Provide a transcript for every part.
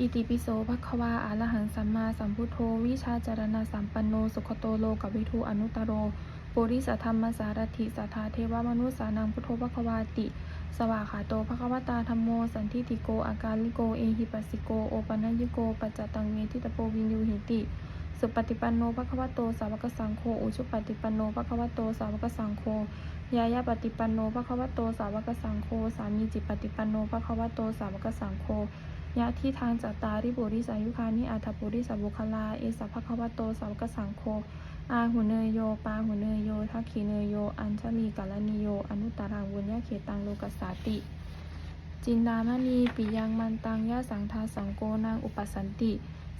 อิติปิโสภควาอะรหังสัมมาสัมพุทโธ วิชาจารณะสัมปันโน สุขโตโลกวิทูอนุตโรปุริสธรรมสารถิสัทธาเทวมนุสสานังพุทโธภควาติ สวาขาโตภควตาธรรมโม สันทิติโก อาการลิโก เอหิปัสสิโก โอปัญญิโก ปัจจตังเวทิตโปวินยูหิติ สุปฏิปันโนภควโต สาวกสังโฆ อุชุปฏิปันโนภควโต สาวกสังโฆ ยายาปฏิปันโนภควโต สาวกสังโฆ สามีจิตปฏิปันโนภควโต สาวกสังโฆ ยะที่ทางจัตตาริบุริสายุคานิอัฐปุริสบุคลา เอสะภควโตสาวกสังโฆอาหุเนยโย ปาหุเนยโย ทักขีเนยโย อัญชลีกาลนิโย อนุตตรังวุญญาเขตังโลกัสสาติ จินดามณีปิยังมันตังยะสังทาสังโกนางอุปสันติ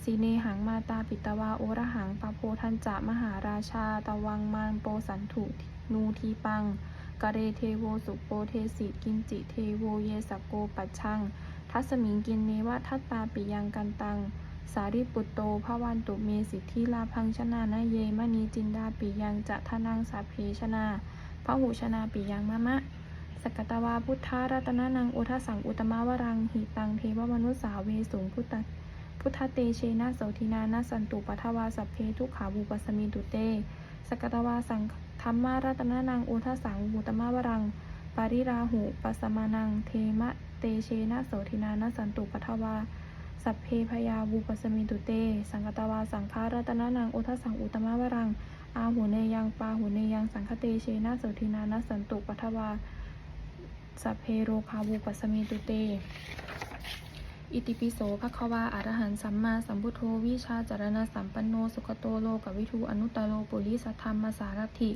สีเนหังมาตาปิตวาโอระหังปะโพทันจะมหาราชา ตวังมานโปสันถุนูทีปังกะเรเทโวสุโปเทสิกินจิเทโวเยสโกปัชชัง ทัสมิงกินเนวะทัตตาปิยังกันตัง สาริปุตโตภวันตุเมสิทธิลาพังชนานะเยมณีจินดาปิยังจะทนังสัพเพชนาพระหุชนาปิยังมะมะสกตวาพุทธารัตนานังอุทสังอุตมาวรังหิตังเทวมนุสสาเวสุงพุทธพุทธเตเชนะโสทินานาสันตุปัทวาสัพเพทุขาบูปสมิตุเต สกตวาสังธรรมารัตนานังอุทสังอุตมาวรัง ปาริราหุปัสมานังเทมะ เตเชนะโสทินานาสันตุปัทวา สัพเพพยาวูปสมิตุเต สังกตวาสังฆารัตนานังอุทสังอุตมาวรัง อาหูเนยังปาหูเนยังสังคเตเชนะโสทินานาสันตุปัทวา สัพเพโรคาวูปัสมิตุเต อิติปิโสภควาอรหันสัมมาสัมพุทโธวิชาจารณะสัมปันโนสุขโตโลกวิทูอนุตตโรปุริสัทธรรมสารถิ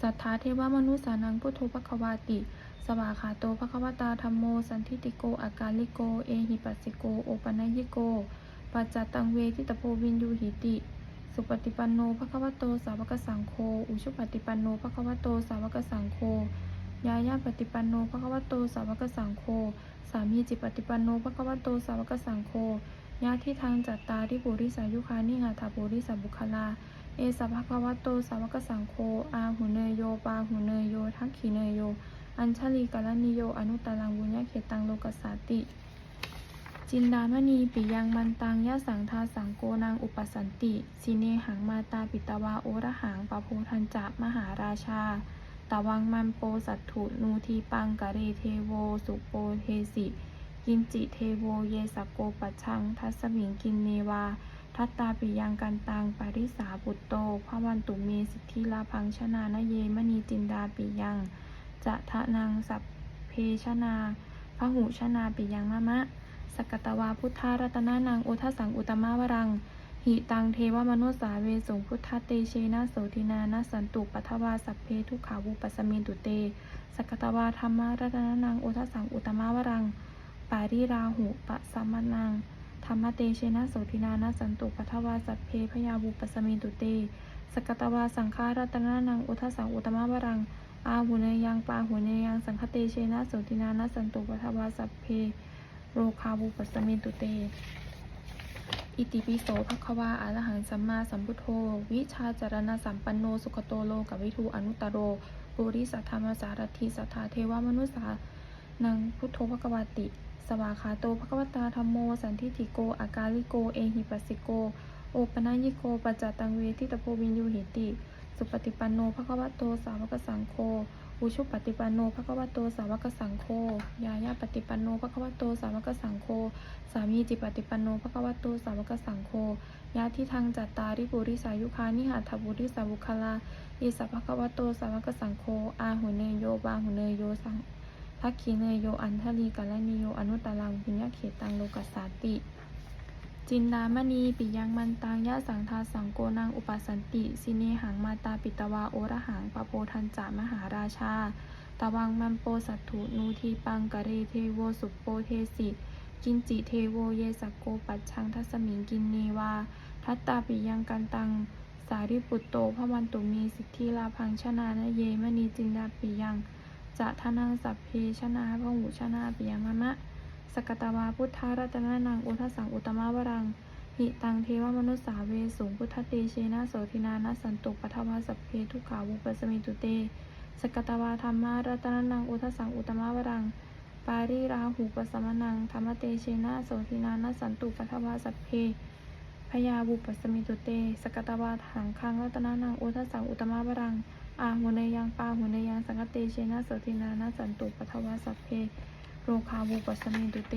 สัทธาเทวมนุสานังพุทโธภควาติ สวาขาโตภควตาธรรมโม สันทิติโกอาการลิโก เอหิปัสสิโก โอปัญญิโก ปัจจตังเวทิตโพวินยูหิติ สุปฏิปันโนภควโต สาวกสังโฆ อุชุปฏิปันโนภควโต สาวกสังโฆ ยายาปฏิปันโนภควโต สาวกสังโฆ สามีจิตปฏิปันโนภควโต สาวกสังโฆญาติทางจัตตาริปุริสายุคานิหาถาปุริสบุคลา เอสะภควโต สาวกสังโฆ อาหุเนยโย ปาหุเนยโย ทักขีเนยโย อัญชลีกาลนิโย อนุตตรังบุญญาเขตังโลกัสสาติ จินดามณีปิยังมันตังยะสังทาสังโกนางอุปสันติสิเนหังมาตาปิตวาโอระหังปะโพทันจะมหาราชา ตะวังมันโปสัตถุนูทีปังกะเรเทโว สุโปเทสิกินจิเทโวเยสโกปัชัง ทัสมิงกินเนวา ทัตตาปิยังกันตังปาริสาปุตโตพระวันตุเมสิทธิลาพังชนานะเยมณีจินดาปิยัง จะทะนังสัพเพชนาพหูชนาปิยังมะมะ สกตวาพุทธารัตนานังอุทสังอุตมาวรัง หิตังเทวมนุสสาเวสุงพุทธเตเชนะโสทินานาสันตุปัทวาสัพเพทุขาวุปัสมินตุเต สกตวาธรรมารัตนานังอุทสังอุตมาวรัง ปาริราหุปะสัมมานังธรรมเตเชนะโสทินานาสันตุปัทวาสัพเพพยาวุปัสมินตุเต สกตวาสังฆารัตนานังอุทสังอุตมาวรัง อาหุเนยังปาหุเนยังสังคเตเชนะโสตินานาสันตุปัทวาสัพเพโรคาวุปัสสมินตุเต อิติปิโสภควาอะรหังสัมมาสัมพุทโธ วิชาจารณะสัมปันโนสุขโตโลกวิทูอนุตโรปุริสัทธรรมสารถิสัทธาเทวมนุสานังพุทโธภควติ สวาขาโตภควตาธรรมโม สันทิติโก อาการลิโก เอหิปัสสิโก โอปนัญญิโก ปัจจตังเวทิตโพวินยูหิติ สุปฏิปันโนภควโตสาวกสังโฆอุชุปฏิปันโนภควโตสาวกสังโฆยายาปฏิปันโนภควโตสาวกสังโฆสามีจิปฏิปันโนภควโตสาวกสังโฆญาติทางจัตตาริปุริสายุคานิหัตถบุริสาวุคลาอิสัพภควโตสาวกสังโฆอาหุเนโยบาหุเนโยสังทักขีเนโยอันทลีกาลนิโยอนุตตรังปุญญาเขตังโลกัสสาติ จินดามณี ปิยังมันตังยะสังทาสังโกนางอุปสันติ สิเนหังมาตาปิตวาโอระหังปะโพทันจะมหาราชาตะวังมันโปสัตถุนูทีปังกะเรเทโวสุปโปเทสิกินจิเทโวเยสกโกปัชชังทัสมิงกินเนวา ทัตตาปิยังกันตัง สาริปุตโตพระวันตุมีสิทธิลาพังชนานะเยมณีจินดาปิยังจะทนังสัพเพชนาพหูชนาปิยังมะมะ สกตวาพุทธารัตนานังอุทสังอุตมาวรังหิตังเทวมนุสสาเวสุงพุทธเตเชนะโสทินานาสันตุปัทวาสัพเพทุกขาวุปสมิตุเต สกตวาธรรมารัตนานังอุทสังอุตมาวรัง ปาริราหูปสมนังธรรมเตเชนะโสทินานัสสันตุปัทวาสัพเพพยาบุปสมิตุเต สกตวาถังคังรัตนานังอุทสสังอุตมะวรังอาหุเนยังปาหุเนยังสังกเตเชนะโสทินานัสสันตุปัทวาสัพเพ โรคาบุปัสมิตุเต